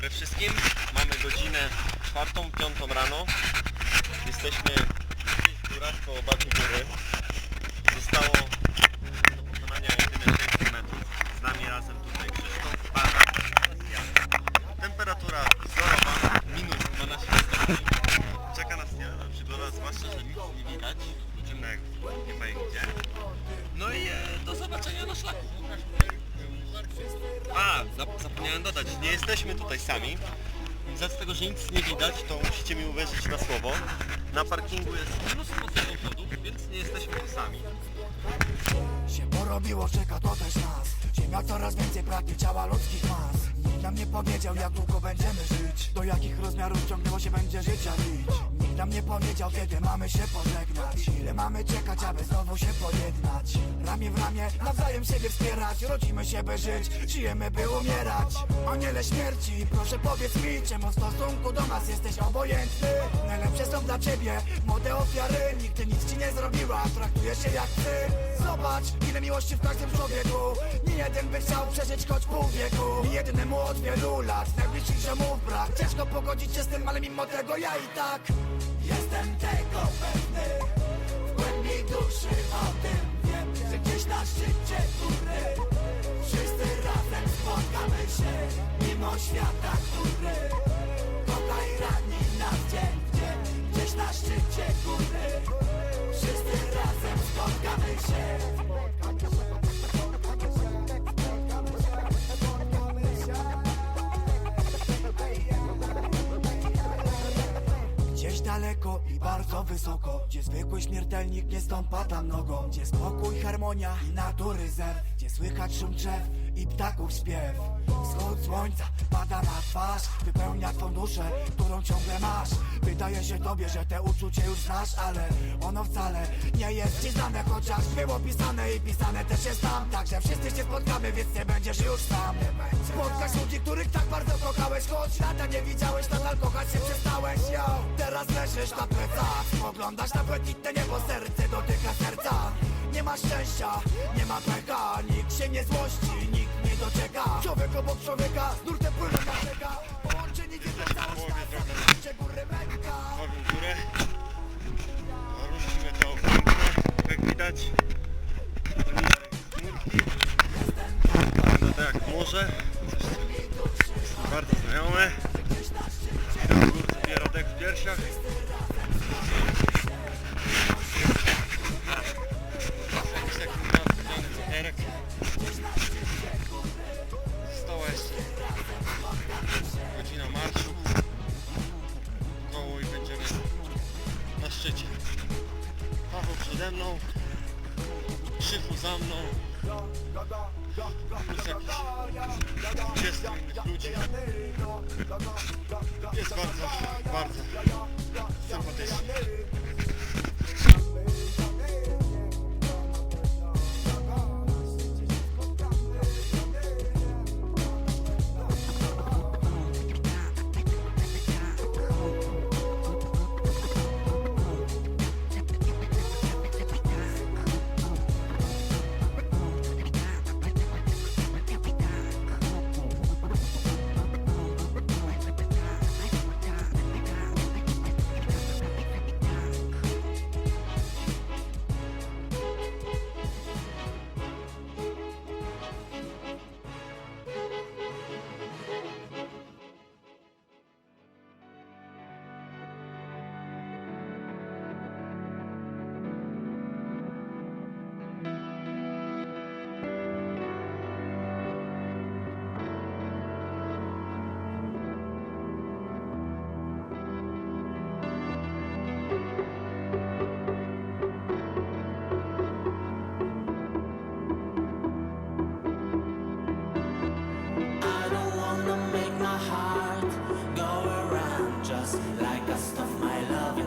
dobry wszystkim. Mamy godzinę czwartą, piątą rano. Jesteśmy gdzieś w górach koło Babi Góry. Zostało do pokonania jedynie 600 metrów. Z nami razem tutaj Krzysztof, ja. Temperatura zorowa, minus 12 stopni. Czeka nas niewiele przygoda, zwłaszcza, że nic nie widać. Wrócimy jak nie gdzie. No i e, do zobaczenia na szlaku. A, zap- zapomniałem dodać, nie jesteśmy tutaj sami. Z tego, że nic nie widać, to musicie mi uwierzyć na słowo. Na parkingu jest mnóstwo samochodów, więc nie jesteśmy tu sami. się porobiło, czeka to też nas Ziemia coraz więcej pragnie ciała ludzkich mas Nikt nam nie powiedział jak długo będziemy żyć. Do jakich rozmiarów ciągnęło się będzie życia lić Nikt nam nie powiedział kiedy mamy się pożegnać. Ile mamy czekać, aby znowu się pojednać? Ramię w ramię, nawzajem siebie wspierać. Rodzimy się by żyć, żyjemy by umierać. Aniele śmierci, proszę powiedz mi Czemu w stosunku do nas jesteś obojętny? Najlepsze są dla ciebie młode ofiary. Nigdy nic ci nie zrobiła, traktujesz się jak ty Zobacz, ile miłości w każdym człowieku. Nie jeden by chciał przeżyć choć pół wieku. Nie od wielu lat Najbliższych ziomów brak. Ciężko pogodzić się z tym, ale mimo tego ja i tak Jestem tego pewny. W głębi duszy o tym wiem Że gdzieś na szczycie góry Wszyscy razem spotkamy się Mimo świata, który Kocha i rani nas dzień w dzień. Gdzieś na szczycie góry Wszyscy razem spotkamy się bardzo wysoko Gdzie zwykły śmiertelnik nie stąpa tam nogą Gdzie spokój, harmonia i natury zew Gdzie słychać szum drzew i ptaków śpiew. Wschód słońca pada na twarz Wypełnia twą duszę, którą ciągle masz. Wydaje się tobie, że te uczucie już znasz Ale ono wcale nie jest ci znane Chociaż było pisane i pisane też jest tam. Także wszyscy się spotkamy, więc nie będziesz już sam. Spotkasz ludzi, których tak bardzo kochałeś Choć lata nie widziałeś, nadal kochać się przestałeś. Yo, teraz leżysz na plecach Spoglądasz na błękitne niebo, serce dotyka serca Nie ma szczęścia, nie ma pecha Nikt się nie złości, nikt nie doczeka Człowiek obok człowieka, z nurtem płyną na rzeka Połączeni w jedną całość na życie góry męka Mamy górę. To piękne, jak widać. Wygląda to jak morze. Bardzo znajome.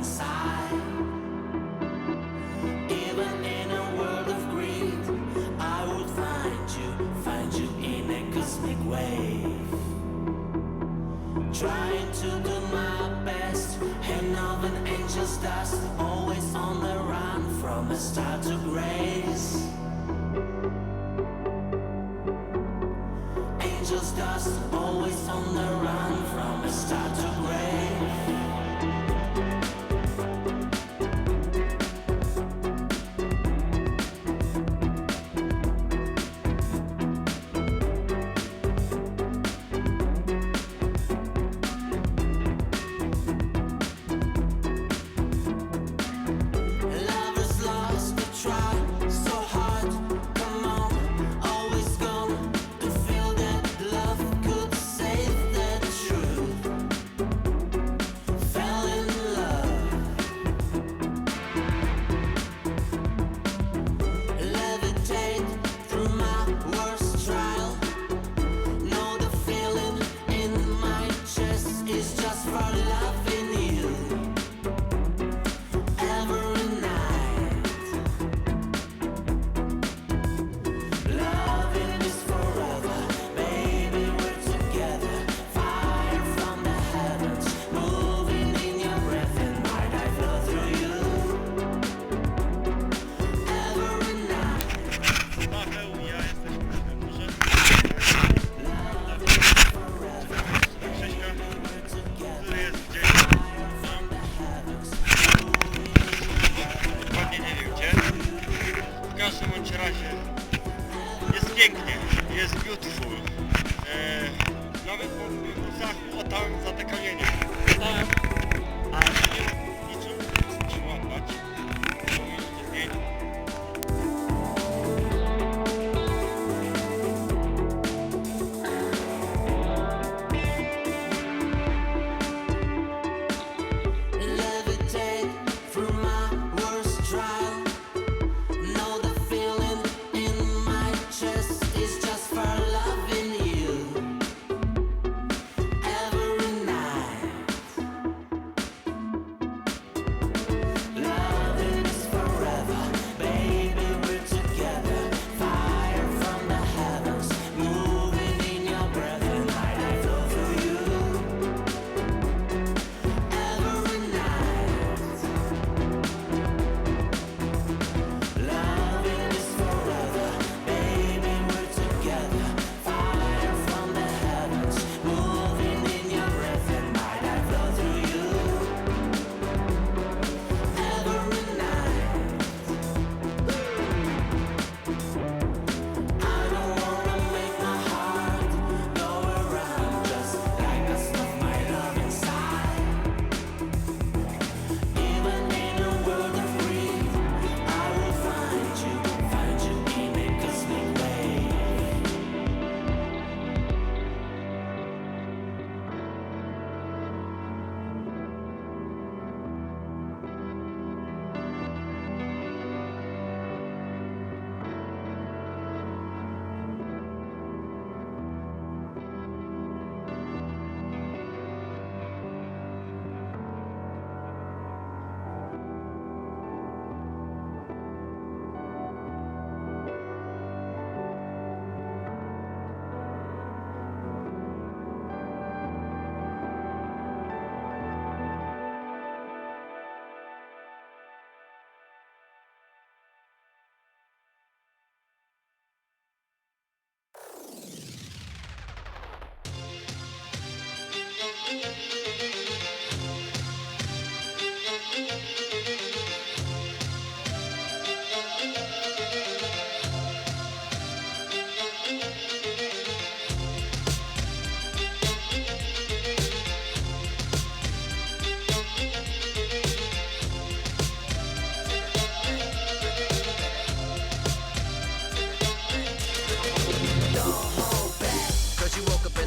Inside.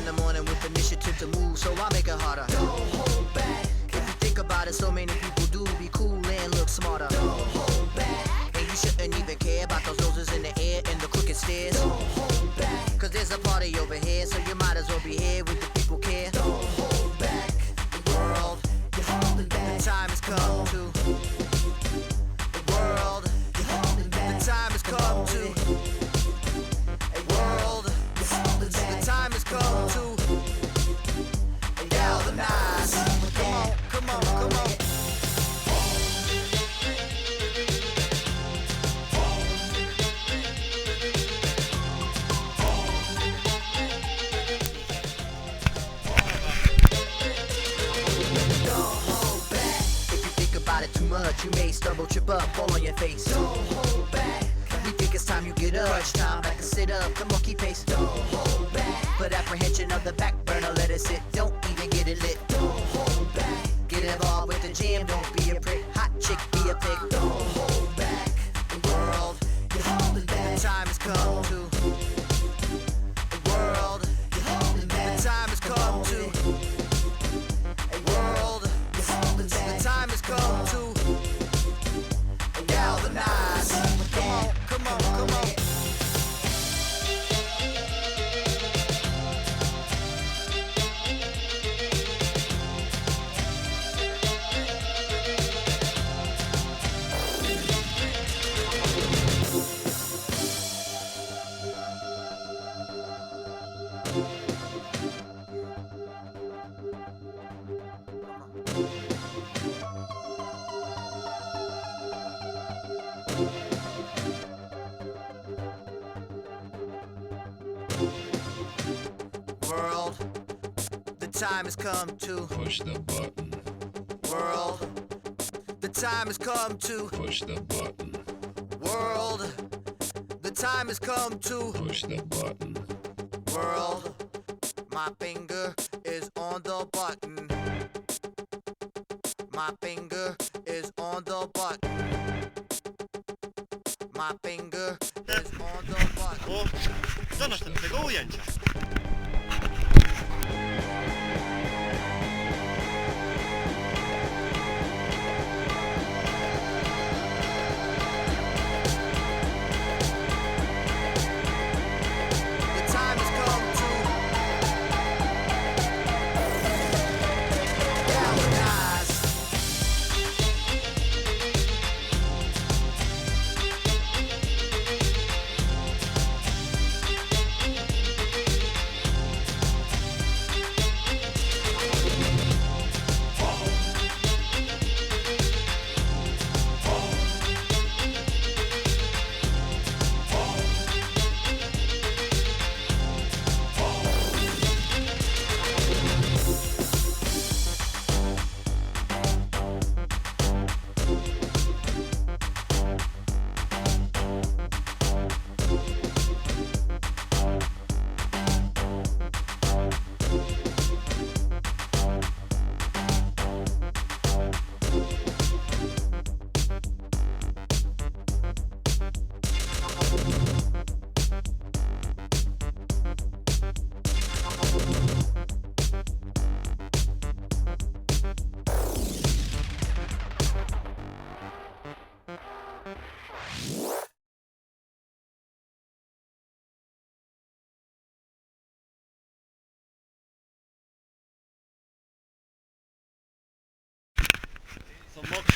the morning with initiative to move, so I make it harder. Don't hold back. If you think about it, so many people do be cool and look smarter. Don't hold back. And you shouldn't even care about those roses in the air and the crooked stairs. Don't hold back. Cause there's a party over here, so you might as well be here with the people care. Don't hold back. The world, you're holding back. The time has come. You may stumble, trip up, fall on your face. Don't hold back. We think it's time you get up. Crunch time, back and sit up, the monkey pace. Don't hold back. Put apprehension of the back burner, let it sit. Don't even get it lit. Don't hold back. Get involved with the jam, don't be a prick. Hot chick, be a pig. Don't hold back. The world, you're holding back. The time has come to. The world, you're holding back. The time has come World, the time has come to. Push the button. World, the time has come to. Push the button. World, the time has come to. Push the button. World, my finger is on the button. My finger is on the button. My finger is on the button. O. Są mokrzy.